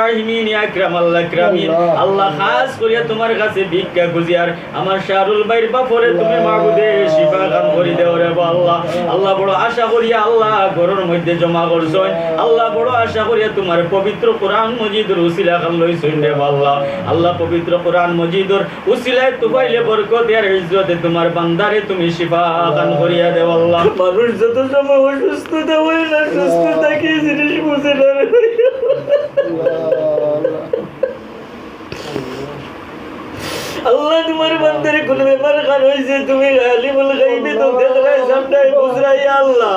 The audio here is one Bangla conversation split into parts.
রাহিমিন ইয়া আকরামিন আল্লাহ। খাস করিয়া তোমার কাছে ভিক্ষা খুঁজি আর আমার শাহরুল ভাইয়ের বাপরে তুমি মাহবুদে শিফা খান করি দেও রে আল্লাহ। আল্লাহ। বড় আশা করিয়া আল্লাহ ঘরের মধ্যে জমা করছই আল্লাহ বড় আশা করিয়া তোমার পবিত্র কোরআন মজিদুর উসিলা খান লইছই রে আল্লাহ। আল্লাহ পবিত্র কোরআন মজিদুর উসিলায় তুবাইলে বরকত আর ইজ্জতে তোমার বান্দারে তুমি শিফা করিয়া দেও আল্লাহ। মানুষ যত সময় অসুস্থতা হয় না সুস্থ থাকে জিনিস বুঝে না রে। আল্লাহ তোমার বান্দারে কোন ব্যাপার খান হয়েছে তুমি আলিমুল গাইবে তো দেখলাই সামনে বুঝরাই আল্লাহ।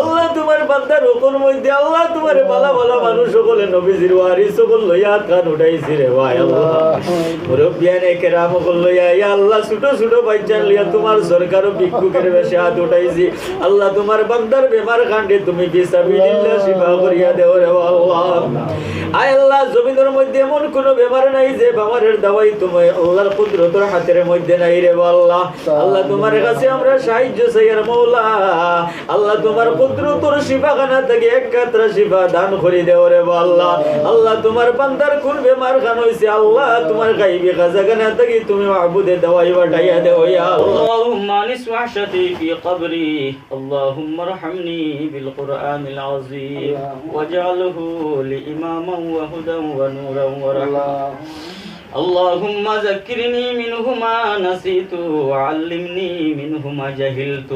আল্লাহ তোমার বান্দার হুকুর মধ্যে আল্লাহ তোমার ভালো ভালো মানুষ সকলে নবীজির ওয়ারি সকল লইয়া খান উঠাইছি রে ভাই আল্লাহ। মুরব্বিয়ান কেরাম সকল লইয়া ইয়া আল্লাহ ছোট ছোট বাচ্চার লইয়া তোমার সরকার ভিক্ষুকের বেশে হাত উঠাইছি। আল্লাহ তোমার বান্দার বেমার কাণ্ডে তুমি বিসাবিলিল্লাহ শিফা করিয়া দেও রে আল্লাহ। আয় আল্লাহ জমিনের মধ্যে এমন কোন বেমার নাই যে বেমারের দাওয়াই তুমি আল্লাহর পুত্র তোর হাতের মধ্যে নাই রে বল্লা। আল্লাহ তোমার কাছে আমরা সাহায্য চাই আর মৌলা। আল্লাহ তোমার পুত্র তোর শিবাখানা থেকে এক শিবা দান করে দেও রে বল্লা। আল্লাহ তোমার পান্তার কোন বেমার খান হয়েছে আল্লাহ তোমার গাইবি খাজাখানা থেকে তুমি মাহবুদে দেওয়াই বাটাইয়া দেও আল্লাহ। اللهم ذكرني منه ما نسيت وعلمني منه ما جهلت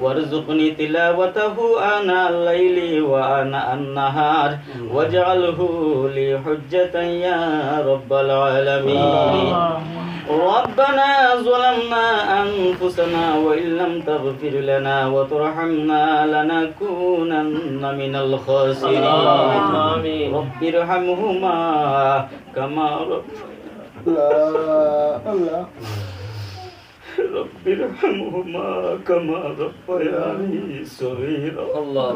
وارزقني تلاوته آناء الليل وآناء النهار واجعله لي حجة يا رب العالمين ربنا ظلمنا أنفسنا وإن لم تغفر لنا وترحمنا لنكونن من الخاسرين آمين. رب ارحمهما كما رب رب ارحمهما كما ربياني صغيرا. الله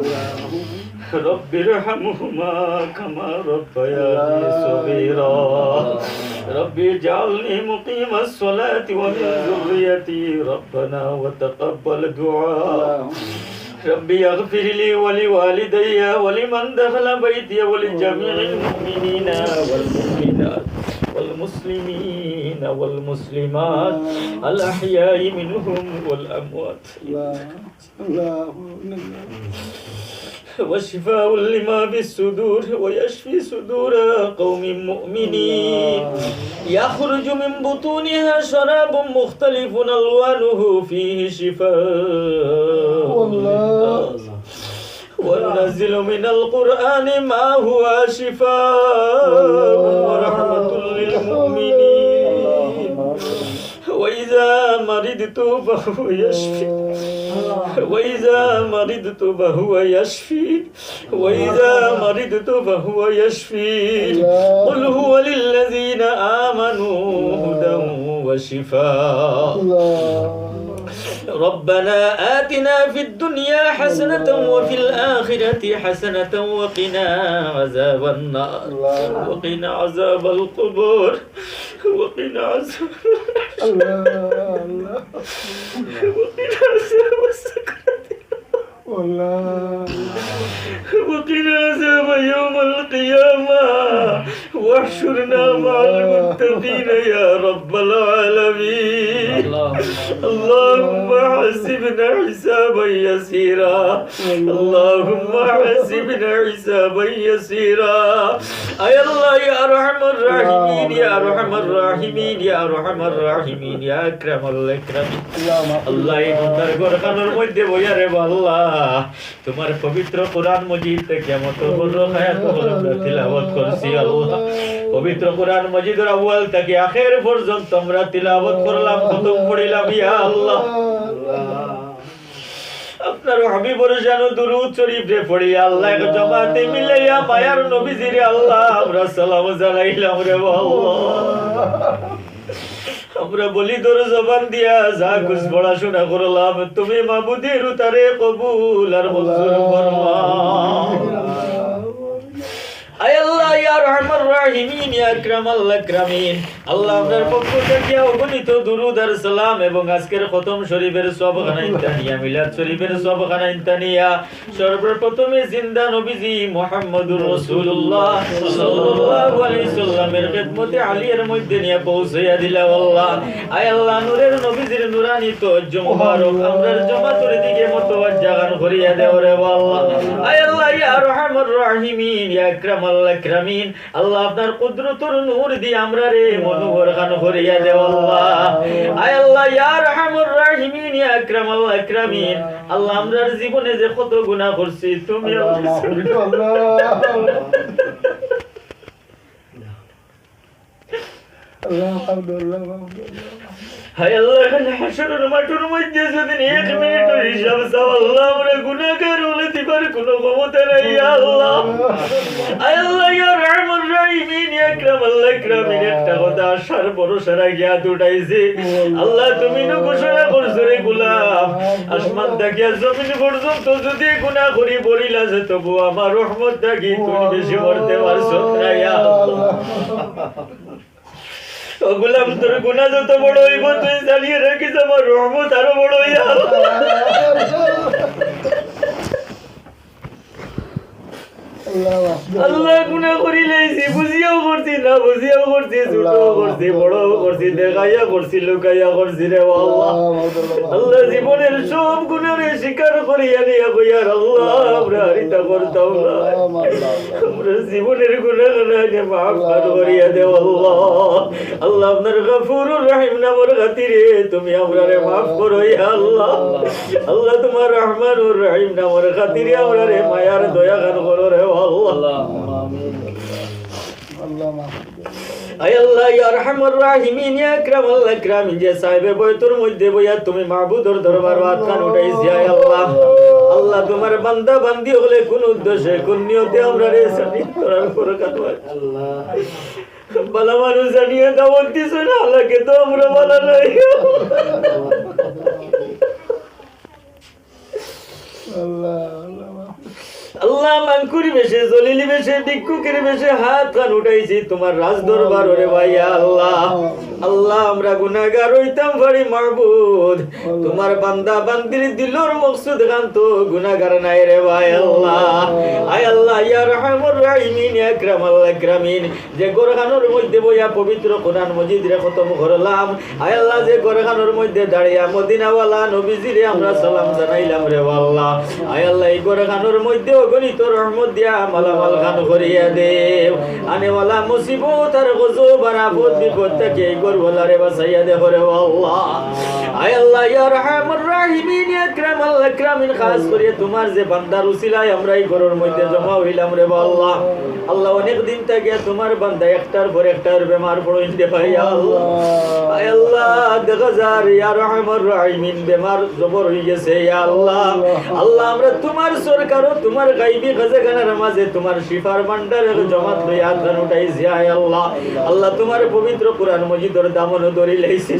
رب ارحمهما كما ربياني صغيرا رب اجعلني مقيم الصلاة ومن ذريتي ربنا وتقبل دعاء ربي اغفر لي ولوالدي ولمن دخل بيتي ولجميع المؤمنين والمؤمنات. والمسلمين والمسلمات الأحياء منهم والأموات. وشفاء لما في الصدور ويشفي صدور قوم مؤمنين. يخرج من بطونها شراب مختلف ألوانه فيه شفاء. وننزل من القرآن ما هو شفاء. ورحمة وإذا مرضت فهو يشفي. وإذا مرضت فهو يشفي. وإذا مرضت فهو يشفي. قل هو للذين آمنوا هدى وشفاء. ربنا آتنا في الدنيا حسنة وفي الآخرة حسنة وقنا عذاب النار. وقنا عذاب القبور. وقنا عذاب وقنا عذاب السكرات وقنا عذاب يوم القيامة واحشرنا مع المتقين يا رب العالمين اللهم حسبنا حسابا يسيرا اللهم حسبنا حسابا يسيرا أي الله يا أرحم الراحمين يا أرحم الراحمين يا أرحم الراحمين يا أكرم الأكرمين আল্লাহ এই বন্দার ঘরখানোর মধ্যে বইয়া রে আল্লাহ তোমার পবিত্র কোরআন মজিদ থেকে মতো বড় হায়াত বলে আমরা তিলাওয়াত করছি আল্লাহ পবিত্র কোরআন মজিদের আউয়াল থেকে আখের পর্যন্ত আমরা তিলাওয়াত করলাম, খতম পড়িলাম ইয়া আল্লাহ। আপনার হাবিবর যেন দুরুদ শরীফ রে পড়ি, আল্লাহ এক জমাতে মিলাইয়া মায়ার নবীজিরে আল্লাহ, আমরা সালাম জানাইলাম রে আল্লাহ আমরা বলি তোর জবান দিয়া যা কুছ পড়াশোনা করলাম, তুমি মাবুদের উতারে কবুল আর মঞ্জুর ইয়া রহমান রাহিমিন আকরামাল আকরামিন। আল্লাহ আপনার পক্ষ থেকে অগণিত দুরুদ আর সালাম এবং আজকের খতম শরীফের সবখানা ইনতানিয়া, মিলাদ শরীফের সবখানা ইনতানিয়া। সর্বপ্রথমে জিন্দা নবীজি মুহাম্মদুর রাসূলুল্লাহ সাল্লাল্লাহু আলাইহি সাল্লামের খিদমতে আলীর মধ্যে নিয়ে পৌঁছাইয়া দিলা আল্লাহ। আয় আল্লাহ, নূরের নবীজির নুরানি তজ্জ মুবারক আমরার জমাতের দিকে মতওয়াজ্জা গান করিয়া দেও রে আল্লাহ। আয় আল্লাহ, ইয়া আরহামুর রাহিমিন, ইয়া আকরামাল আকরামিন। আল্লাহ আপনার কুদরতুর নূর দিয়ে আমরা রে মনোহর খান করিয়া দেও আল্লাহ। আয় আল্লাহ ইয়া আরহামুর রাহিমিন ইয়া আকরামাল আকরামিন। আল্লাহ। আমরার জীবনে যে কত গুনাহ করছি তুমি হায় আল্লাহ এখানে হাসরের মাঠের মধ্যে যদি এক মিনিটের হিসাব চাও আল্লাহ আমরা গুনাহগার হলে দিবার কোনো ক্ষমতা নাই আল্লাহ। আয় আল্লাহ ইয়া রহমান রাহিমিন ইয়া আকরাম আল্লাহ আকরামিন একটা কথা আশার ভরসা রাখি হাত আল্লাহ। তুমি তো ঘোষণা করছ রে গোলাম। আসমান থাকিয়া জমিন পর্যন্ত যদি গুনাহ করি বলিলা যে তবু আমার রহমত থাকি তুমি বেশি করতে পারছ না ইয়া আল্লাহ। গোলাম তোর গুনাহ যত বড় হইব তুই জানিয়ে রাখিস আমার রহমত আরও বড় হইয়া আল্লাহ গুনাহ করি বুঝিয়াও করছি না, বুঝিয়াও করছি, ছোটও করছি, বড়ও করছি, দেখাইয়া করছি, লুকাইয়া করছি রে আল্লাহ আল্লাহ জীবনের সব গুণারে স্বীকার করিয়া নিয়া কইয়ার আল্লাহ, আমরা হারিতা করতাম না। আমরা জীবনের মাফ করিয়া দেও আল্লাহ। আল্লাহ আপনার গফুরুর রহিম নামের খাতিরে তুমি আমরারে মাফ করো আল্লাহ। আল্লাহ তোমার রহমানুর রহিম মায়ার দয়া গান করো রে আল্লাহ আল্লাহ তুমি মাহবুদর দরবার বাত কান উঠাইছি আল্লাহ। আল্লাহ, তোমার হলে কোন উদ্দেশ্যে, কোন নিয়তে আমরা রে সানি তোরার করে কাটওয়াই বালা মানুষ জানিয়ে দাওয়াত দিছো না, আল্লাহকে তো আমরা বলা আল্লাহ। হাত কান উঠাইছি তোমার রাজ দরবার ভাইয়া আল্লাহ। আল্লাহ আমরা গুনাহগার হইতাম পারি মাহবুদ তোমার বান্দা বান্দির দিলর মকসুদ গান তো গুনাহগার নাই রে ভাই আল্লাহ। আয় আল্লাহ ইয়া রহমানুর রাহিমিন ইয়া আকরামাল আকরামিন। যে গোরখানোর মধ্যে বইয়া পবিত্র কোরআন মজিদ রে খতম করলাম। আয় আল্লাহ যে গোরখানোর মধ্যে দাঁড়িয়া মদিনাওয়ালা নবীজিরে আমরা সালাম জানাইলাম রে আল্লাহ। আয় আল্লাহ এই গোরখানোর মধ্যে অগণিত রহমত দিয়া মালামাল খান করিয়া দেব আনেওয়ালা মুসিবত আর গজব আর আপদ বিপদ থেকে এই গরবলারে বা দে করে আল্লাহ আয় আল্লাহ, ইয়া রহমানুর রাহিমিন, ইয়া তোমার যে বান্দার উসিলায় আমরা এই ঘরের মধ্যে জমা হইলাম রে আল্লাহ। আল্লাহ অনেক দিন থেকে তোমার বান্দা একটার পর একটার বেমার পড়ইতে ভাই আল্লাহ। আল্লাহ, দেখা যার, ইয়া রহমানুর রাহিমিন জবর হয়ে গেছে আল্লাহ। আল্লাহ, আমরা তোমার সরকার ও তোমার গাইবি খাজাখানার মাঝে তোমার শিফার ভান্ডারে জমাত লই আদান উঠাইছি আয় আল্লাহ। আল্লাহ, তোমার পবিত্র কোরআন মজিদর দামন ধরি লাইছি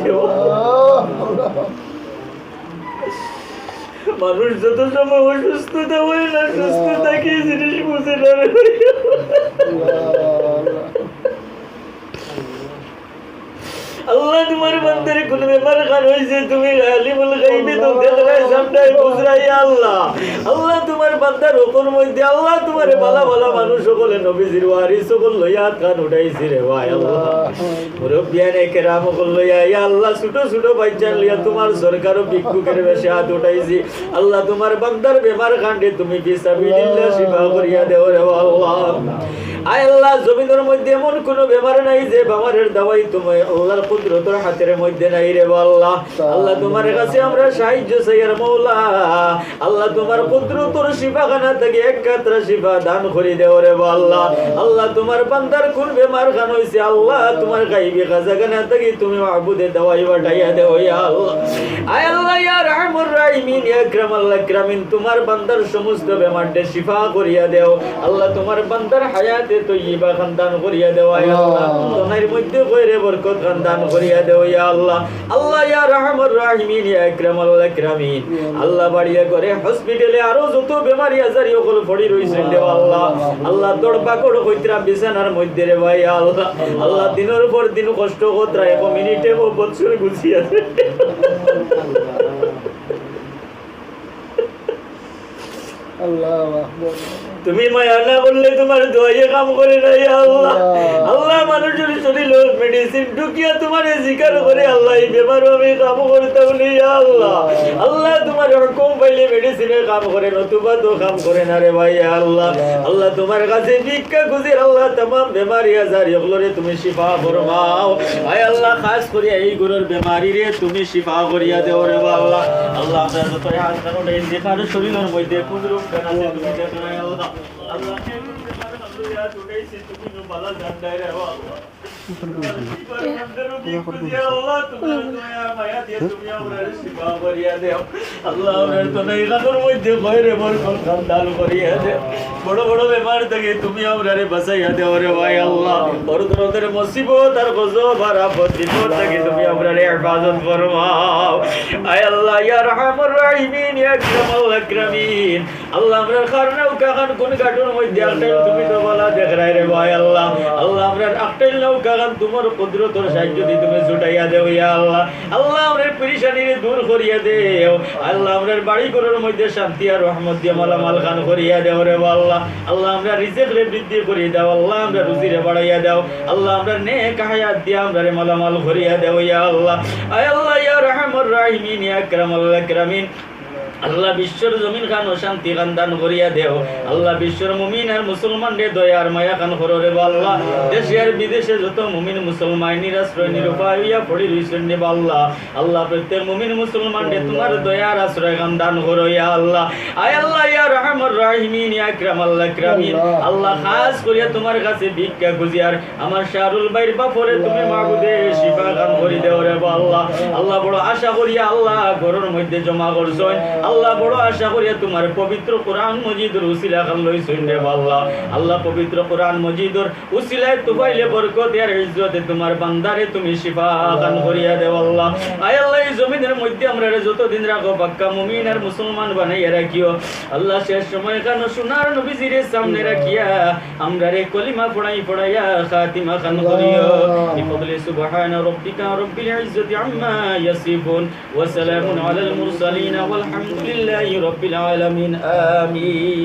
মানুষ যত সময় অসুস্থতা হয় না সুস্থ থাকে জিনিস বুঝে না। আল্লাহ তোমার বান্দারে কোন ব্যাপার খান হয়েছে তুমি আলিমুল গাইবে তো সামনে বুঝরাই আল্লাহ। আল্লাহ তোমার বান্দার ওপর মধ্যে আল্লাহ তোমার বালা বালা মানুষ সকলে নবীজির ওয়ারি সকল লইয়া খান উঠাইছি রে ভাই আল্লাহ। মুরব্বিয়ানে কেরাম সকল লইয়া ইয়া আল্লাহ ছোট ছোট বাচ্চা লইয়া তোমার সরকার ভিক্ষুকের বেশে হাত উঠাইছি। আল্লাহ তোমার বান্দার বেমার কাণ্ডে তুমি বিসাবিলিল্লাহ শিফা করিয়া দেও রে আল্লাহ। আল্লাহ, জমিনের মধ্যে এমন কোনো ব্যাপার নাই যে বাবারের দাওয়াই তুমি আল্লাহর হাতের মধ্যে নাই রে আল্লাহ। আল্লাহ তোমার কাছে আমরা সাহায্য চাইয়ার মৌলা। আল্লাহ তোমার শিফাখানা থেকে এক কাতরা শিফা দান করে দেও রে আল্লাহ। আল্লাহ তোমার বান্দার কোন বেমার খান হইছে? আল্লাহ তোমার খাজাখানা থেকে তুমি মাহবুদে দাওয়াই বাটাইয়া দেও ইয়া আল্লাহ। আল্লাহ, ইয়া রহমুর রাহিমিন, ইয়া আকরামাল আকরামিন, তোমার বান্দার সমস্ত বেমারটা শিফা করিয়া দেও। আল্লাহ তোমার বান্দার হায়াতে তৈয়বা খান দান করিয়া দেও আয় আল্লাহ। তোমার মধ্যে কইরে বরকত খান করিয়া দেও ইয়া আল্লাহ। আল্লাহ ইয়া রাহমার রাহিমিন ইয়া আল্লাহ। বাড়িয়া করে হসপিটালে আরও যত বেমারি আজারি ওগুলো পড়ি রইছেন রে আল্লাহ। আল্লাহ। তোর পাকড় কইতরা বিছানার মধ্যে রে ভাই আল্লাহ। আল্লাহ। দিনের পর দিন কষ্ট কতরা এক মিনিটে ও বছর গুছিয়ে আল্লাহ। আকবার তুমি মায়া না বললে তোমার দোয়াইয়ে কাম করে নাই আল্লাহ। আল্লাহ। মানুষের শরীর মেডিসিন ঢুকিয়া তোমার জিকার করে আল্লাহ বেমার ব্যাপার আমি কাম করতাম নি আল্লাহ। আল্লাহ। তোমার কম পাইলে মেডিসিনের কাম করে নতুবা তো কাম করে না রে ভাই আল্লাহ। আল্লাহ। তোমার কাছে ভিক্ষা খুঁজে আল্লাহ তমাম বেমারি আজার এগুলোরে তুমি শিফা ফরমাও। ভাই আল্লাহ খাস করে এই গুরুর বেমারি রে তুমি শিফা করিয়া দেও রে বা আল্লাহ। আল্লাহ আপনার যত হাত কারণ এই দেখার শরীরের মধ্যে কোন রূপ কেন তুমি দেখো আল্লাহ। Amen. বড় বড় থেকে তুমি বাঁচাইয়া দেও রে ভাই আল্লাহ বড় ধরনের মুসিবত আর গজব আর আপদ বিপদ থেকে তুমি আমরা রে হেফাজত ফরমাও আয় আল্লাহ ইয়া রাহিমিন ইয়া আকরামাল আকরামিন আল্লাহ আমরা খারনাও কাগান কোন গাটুর মধ্যে তুমি তো বলা দেখ রে ভাই আল্লাহ। আল্লাহ আমরা আটাইল নাও কাগান তোমার কুদরতর সাহায্য দিয়ে তুমি ছুটাইয়া দেও ইয়া আল্লাহ। আল্লাহ আমরা পেরেশানি দূর করিয়া দেও। আল্লাহ আমরা বাড়ি ঘরের মধ্যে শান্তি আর রহমত দিয়ে মালামাল খান করিয়া দেও রে আল্লাহ। আল্লাহ আমরা রিজেক রে বৃদ্ধি করিয়া দাও। আল্লাহ আমরা রুজি রে বাড়াইয়া দাও। আল্লাহ আমরা নেক হায়াত দিয়ে আমরা রে মালামাল করিয়া দেও ইয়া আল্লাহ। আয় আল্লাহ ইয়া রহমান রাহিমিন, ইয়া আকরামাল আকরামিন। আল্লাহ বিশ্বর জমিন খান ও শান্তি খান দান করিয়া দেও আল্লাহ বিশ্বর মুমিন আর মুসলমান রে দয়ার মায়া খান করো রে বা আল্লাহ দেশে আর বিদেশে যত মুমিন মুসলমান নিরাশ্রয় নিরুপায় হইয়া পড়ি রইছেন রে বা আল্লাহ প্রত্যেক মুমিন মুসলমান রে তোমার দয়ার আশ্রয় খান দান করো ইয়া আল্লাহ। আয় আল্লাহ ইয়া রহমান রাহিমিন ইয়া আকরাম আল্লাহ আকরামিন আল্লাহ। খাস করিয়া তোমার কাছে ভিক্ষা খুঁজিয়ার আমার শাহরুল ভাইয়ের বাপরে তুমি মাগুদে শিফা খান করি দেও রে বা আল্লাহ আল্লাহ বড় আশা করিয়া আল্লাহ ঘরের মধ্যে জমা করছয় আল্লাহ বড় আশা করিয়া তোমার পবিত্র কোরআন মজিদুর উসিলা খান লই শুনলে আল্লাহ আল্লাহ পবিত্র কোরআন মজিদুর উসিলায় তুবাইলে বরকত আর ইজ্জতে তোমার বান্দারে তুমি শিফা দান করিয়া দেও আল্লাহ আয় আল্লাহ এই জমিনের মধ্যে আমরা যতদিন রাখো পাক্কা মুমিন আর মুসলমান বানাইয়া রাখিও। আল্লাহ শেষ সময় কেন সোনার নবীজির সামনে রাখিয়া আমরা রে কলিমা পড়াই পড়াইয়া খাতিমা খান করিও। বিফদলি সুবহান রব্বিকা রব্বিল ইজ্জতি আম্মা ইয়াসিফুন। ওয়া সালামুন আলাল মুরসালিন। ওয়াল হামদ لله رب العالمين آمين.